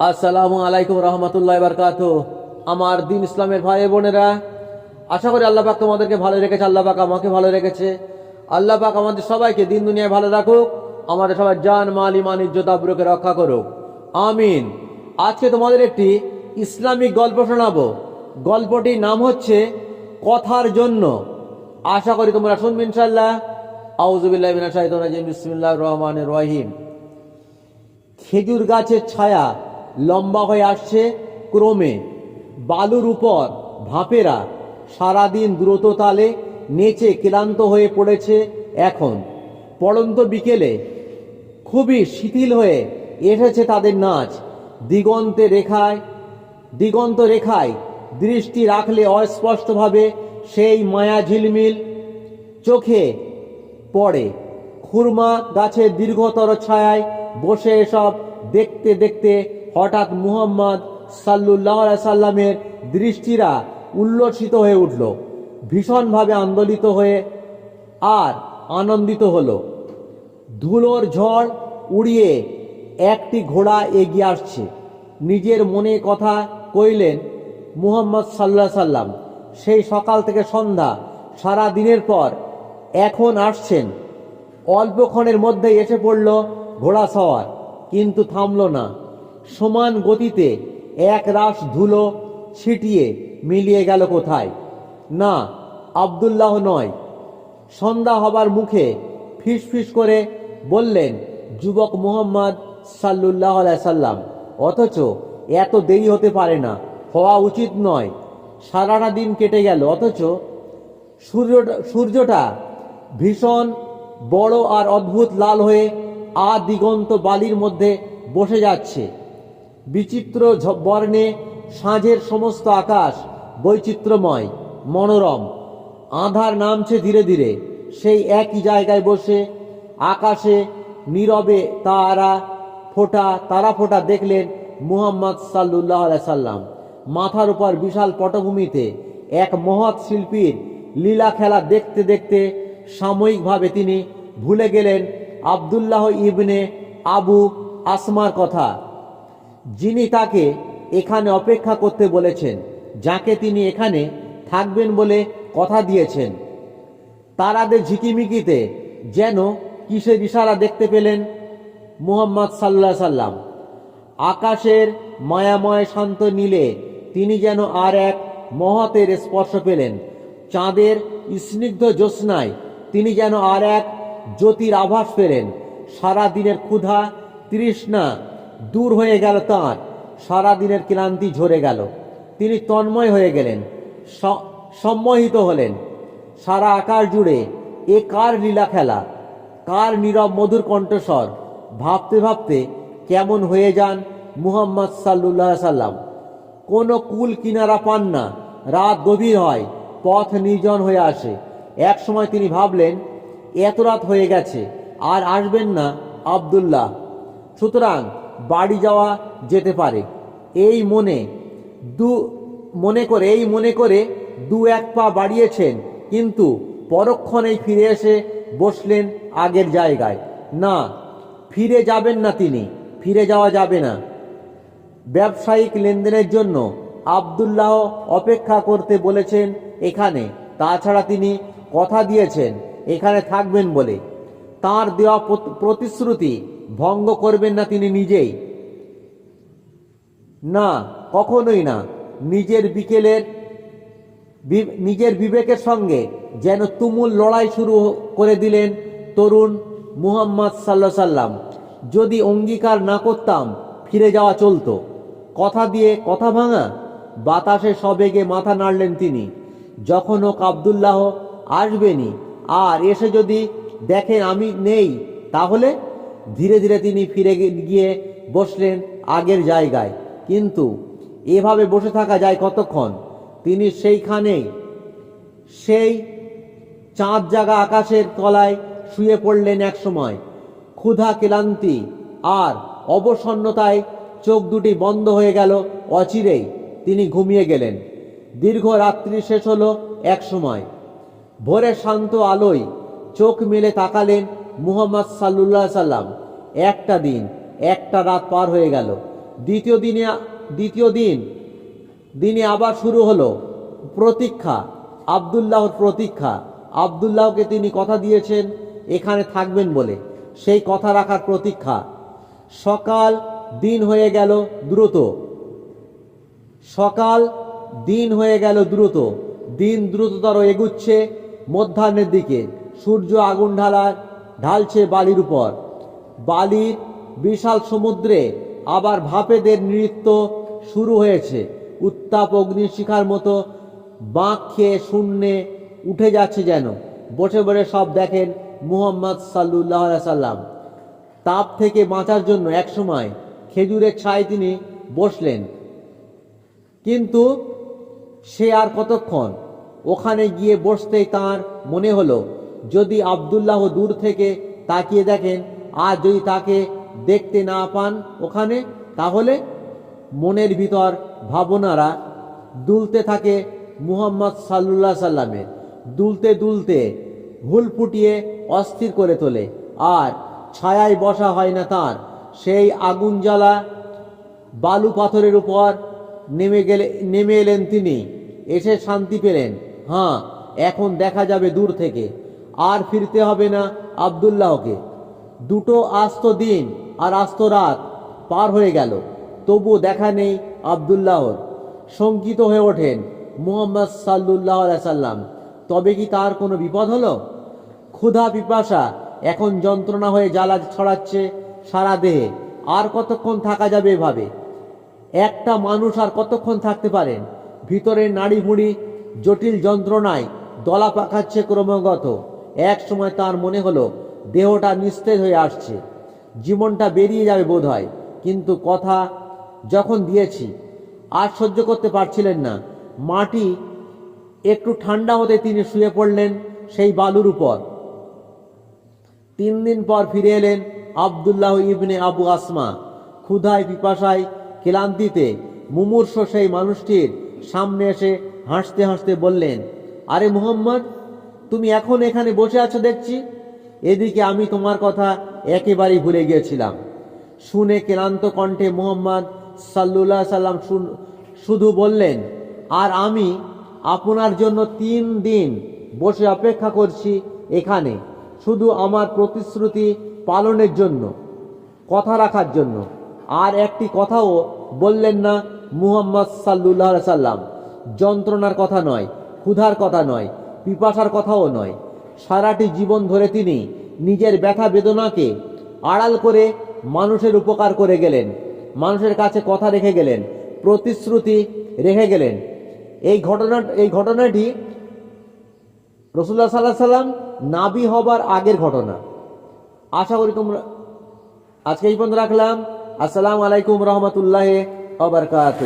আসসালামু আলাইকুম রহমতুল্লাহ বারকাত আমার দিন ইসলামের ভাই বোনেরা, আশা করি আল্লাহ পাক তোমাদেরকে ভালো রেখেছে, আল্লাহ পাক আমাকে ভালো রেখেছে। আল্লাহ পাক আমাদের সবাইকে দিন দুনিয়ায় ভালো রাখুক, আমাদের সবাই জান, মাল, ইমান, ইজ্জত, আব্রুকে রক্ষা করুক। আমিন। আজকে তোমাদের একটি ইসলামিক গল্প শোনাবো। গল্পটির নাম হচ্ছে কথার জন্য। আশা করি তোমরা শুনবে ইনশাল্লাহ আউজুবিল্লাহ বিসমিল্লাহির রহিম। খেজুর গাছের ছায়া লম্বা হয়ে আসছে। ক্রমে বালুর উপর ভাপেরা সারাদিন দ্রুত তালে নেচে ক্লান্ত হয়ে পড়েছে এখন। পড়ন্ত বিকেলে খুবই শিথিল হয়ে এসেছে তাদের নাচ। দিগন্তে রেখায়, দিগন্ত রেখায় দৃষ্টি রাখলে অস্পষ্টভাবে সেই মায়া ঝিলমিল চোখে পড়ে। খুরমা গাছের দীর্ঘতর ছায়ায় বসে এসব দেখতে দেখতে হঠাৎ মুহাম্মদ সাল্লুল্লাহ সাল্লামের দৃষ্টিরা উল্লসিত হয়ে উঠল, ভীষণভাবে আন্দোলিত হয়ে আর আনন্দিত হলো। ধুলোর ঝড় উড়িয়ে একটি ঘোড়া এগিয়ে আসছে। নিজের মনে কথা কইলেন মুহাম্মদ সাল্লাহ সাল্লাম, সেই সকাল থেকে সন্ধ্যা, সারা দিনের পর এখন আসছেন। অল্পক্ষণের মধ্যে এসে পড়ল ঘোড়া সওয়ার, কিন্তু থামল না। সমান গতিতে এক রাশ ধুলো ছিটিয়ে মিলিয়ে গেল কোথায়? না, আব্দুল্লাহ নয়। সন্ধ্যা হবার মুখে ফিসফিস করে বললেন, যুবক মোহাম্মদ সাল্লুল্লাহ সাল্লাম, অথচ এত দেরি হতে পারে না, হওয়া উচিত নয়। সারাটা দিন কেটে গেল, অথচ সূর্যটা সূর্যটা ভীষণ বড় আর অদ্ভুত লাল হয়ে আ দিগন্ত বালির মধ্যে বসে যাচ্ছে। বিচিত্র বর্ণে সাঁঝের সমস্ত আকাশ বৈচিত্র্যময়, মনোরম। আধার নামছে ধীরে ধীরে। সেই একই জায়গায় বসে আকাশে নীরবে তারা ফোটা তারা ফোটা দেখলেন মুহাম্মদ সাল্লুল্লাহ সাল্লাম। মাথার উপর বিশাল পটভূমিতে এক মহৎ শিল্পীর লীলা খেলা দেখতে দেখতে সাময়িকভাবে তিনি ভুলে গেলেন আব্দুল্লাহ ইবনে আবু আসমার কথা। যিনি তাকে এখানে অপেক্ষা করতে বলেছেন, যাকে তিনি এখানে থাকবেন বলে কথা দিয়েছেন। তারাদের ঝিকিমিকিতে যেন কিসের ইশারা দেখতে পেলেন? মুহাম্মদ সাল্লাহ সাল্লাম। আকাশের মায়াময় শান্ত নীলে তিনি যেন আর এক মহতের স্পর্শ পেলেন। চাঁদের স্নিগ্ধ জ্যোৎস্নায় তিনি যেন আর এক জ্যোতির আভাস পেলেন। সারা দিনের ক্ষুধা, তৃষ্ণা দূর হয়ে গেল তাঁর। সারা দিনের ক্লান্তি ঝরে গেল। তিনি তন্ময় হয়ে গেলেন সম্মোহিত হলেন। সারা আকার জুড়ে এ কার লীলা খেলা, কার নীরব মধুর কণ্ঠস্বর, ভাবতে ভাবতে কেমন হয়ে যান মুহাম্মদ সাল্লুল্লাহ সাল্লাম। কোনো কুল কিনারা পান না, রাত গভীর হয়, পথ নির্জন হয়ে আসে। এক সময় তিনি ভাবলেন, এত রাত হয়ে গেছে, আর আসবেন না আব্দুল্লাহ। সুতরাং বাড়ি যাওয়া যেতে পারে। এই মনে দু, মনে করে, এই মনে করে দু এক পা বাড়িয়েছেন, কিন্তু পরক্ষণেই ফিরে এসে বসলেন আগের জায়গায়। না, ফিরে যাবেন না তিনি, ফিরে যাওয়া যাবে না। ব্যবসায়িক লেনদেনের জন্য আবদুল্লাহ অপেক্ষা করতে বলেছেন এখানে। তাছাড়া তিনি কথা দিয়েছেন, এখানে থাকবেন বলে। তার দেওয়া প্রতিশ্রুতি ভঙ্গ করবেন না তিনি নিজেই। না, কখনোই না। নিজের বিকেলের নিজের বিবেকের সঙ্গে যেন তুমুল লড়াই শুরু করে দিলেন তরুণ মুহাম্মদ সাল্লা সাল্লাম। যদি অঙ্গীকার না করতাম, ফিরে যাওয়া চলতো। কথা দিয়ে কথা ভাঙা, বাতাসে সবেগে মাথা নাড়লেন তিনি। যখন হোক আবদুল্লাহ আসবেনি, আর এসে যদি দেখেন আমি নেই। তাহলে ধীরে ধীরে তিনি ফিরে গিয়ে বসলেন আগের জায়গায়। কিন্তু এভাবে বসে থাকা যায় কতক্ষণ? তিনি সেইখানেই সেই চাঁদ জাগা আকাশের তলায় শুয়ে পড়লেন এক সময়। ক্ষুধা ক্লান্তি আর অবসন্নতায় চোখ দুটি বন্ধ হয়ে গেল অচিরেই। তিনি ঘুমিয়ে গেলেন। দীর্ঘ রাত্রি শেষ হলো এক সময়। ভোরের শান্ত আলোয় চোখ মেলে তাকালেন মুহাম্মদ সাল্লুল্লাহ সাল্লাম। একটা দিন, একটা রাত পার হয়ে গেল। দ্বিতীয় দিনে, দ্বিতীয় দিন, দিনে আবার শুরু হলো প্রতীক্ষা, আবদুল্লাহর প্রতীক্ষা। আবদুল্লাহকে তিনি কথা দিয়েছেন, এখানে থাকবেন বলে। সেই কথা রাখার প্রতীক্ষা। সকাল, দিন হয়ে গেল দ্রুত। সকাল, দিন হয়ে গেল দ্রুত। দিন দ্রুততর এগুচ্ছে মধ্যাহ্নের দিকে। সূর্য আগুন ঢালা, ঢালছে বালির উপর। বালির বিশাল সমুদ্রে আবার ভাপেদের নৃত্য শুরু হয়েছে। উত্তাপ অগ্নিশিখার মতো বাঁক খেয়ে শূন্যে উঠে যাচ্ছে যেন। বসে বসে সব দেখেন মুহাম্মদ সাল্লুল্লাহ সাল্লাম। তাপ থেকে বাঁচার জন্য একসময় খেজুরের ছায় তিনি বসলেন। কিন্তু সে আর কতক্ষণ? ওখানে গিয়ে বসতেই তার মনে হলো যদি আবদুল্লাহ দূর থেকে তাকিয়ে দেখেন, আর যদি তাকে দেখতে না পান ওখানে, তাহলে মনের ভিতর ভাবনারা দুলতে থাকে মুহাম্মদ সাল্লুল্লাহ সাল্লামের। দুলতে দুলতে ভুল ফুটিয়ে অস্থির করে তোলে, আর ছায়ায় বসা হয় না তার। সেই আগুন জ্বালা বালু পাথরের উপর নেমে গেলে, নেমে এলেন তিনি, এসে শান্তি পেলেন। হ্যাঁ এখন দেখা যাবে দূর থেকে। আর ফিরতে হবে না আবদুল্লাহকে। দুটো আস্ত দিন আর আস্ত রাত পার হয়ে গেল। তবু দেখা নেই আবদুল্লাহর। শঙ্কিত হয়ে ওঠেন মুহাম্মদ সাল্লুল্লাহ সাল্লাম। তবে কি তার কোনো বিপদ হলো? ক্ষুধা পিপাসা এখন যন্ত্রণা হয়ে জ্বালা ছড়াচ্ছে সারা দেহে। আর কতক্ষণ থাকা যাবে এভাবে? একটা মানুষ আর কতক্ষণ থাকতে পারেন ভিতরের নাড়ি ভুড়ি জটিল যন্ত্রণায় দলা পাকাচ্ছে ক্রমাগত। এক সময় তার মনে হলো, দেহটা নিস্তেজ হয়ে আসছে, জীবনটা বেরিয়ে যাবে বোধ হয় কিন্তু কথা যখন দিয়েছি, আর সহ্য করতে পারছিলেন না। মাটি একটু ঠান্ডা হতে তিনি শুয়ে পড়লেন সেই বালুর উপর। তিন দিন পর ফিরে এলেন আবদুল্লাহ ইবনে আবু আসমা। ক্ষুধায়, পিপাসায়, ক্লান্তিতে মুমূর্ষ সেই মানুষটির সামনে এসে হাসতে হাসতে বললেন, আরে মুহাম্মদ তুমি এখন এখানে বসে আছো দেখছি। এদিকে আমি তোমার কথা একেবারেই ভুলে গিয়েছিলাম। শুনে ক্লান্ত কণ্ঠে মুহাম্মদ সাল্লুল্লাহ সাল্লাম শুধু বললেন, আর আমি আপনার জন্য তিন দিন বসে অপেক্ষা করছি এখানে, শুধু আমার প্রতিশ্রুতি পালনের জন্য, কথা রাখার জন্য। আর একটি কথাও বললেন না মুহাম্মদ সাল্লুল্লাহ সাল্লাম। যন্ত্রণার কথা নয়, ক্ষুধার কথা নয় পিপাসার কথাও নয়। সারাটি জীবন ধরে তিনি নিজের ব্যথা বেদনাকে আড়াল করে মানুষের উপকার করে গেলেন, মানুষের কাছে কথা রেখে গেলেন, প্রতিশ্রুতি রেখে গেলেন। এই ঘটনা এই ঘটনাটি রসুল্লাহ সাল্লাহ সাল্লাম নাবি হবার আগের ঘটনা। আশা করি তোমরা আজকে এই পর্যন্ত রাখলাম। আসসালামু আলাইকুম রহমতুল্লাহ আবরকাত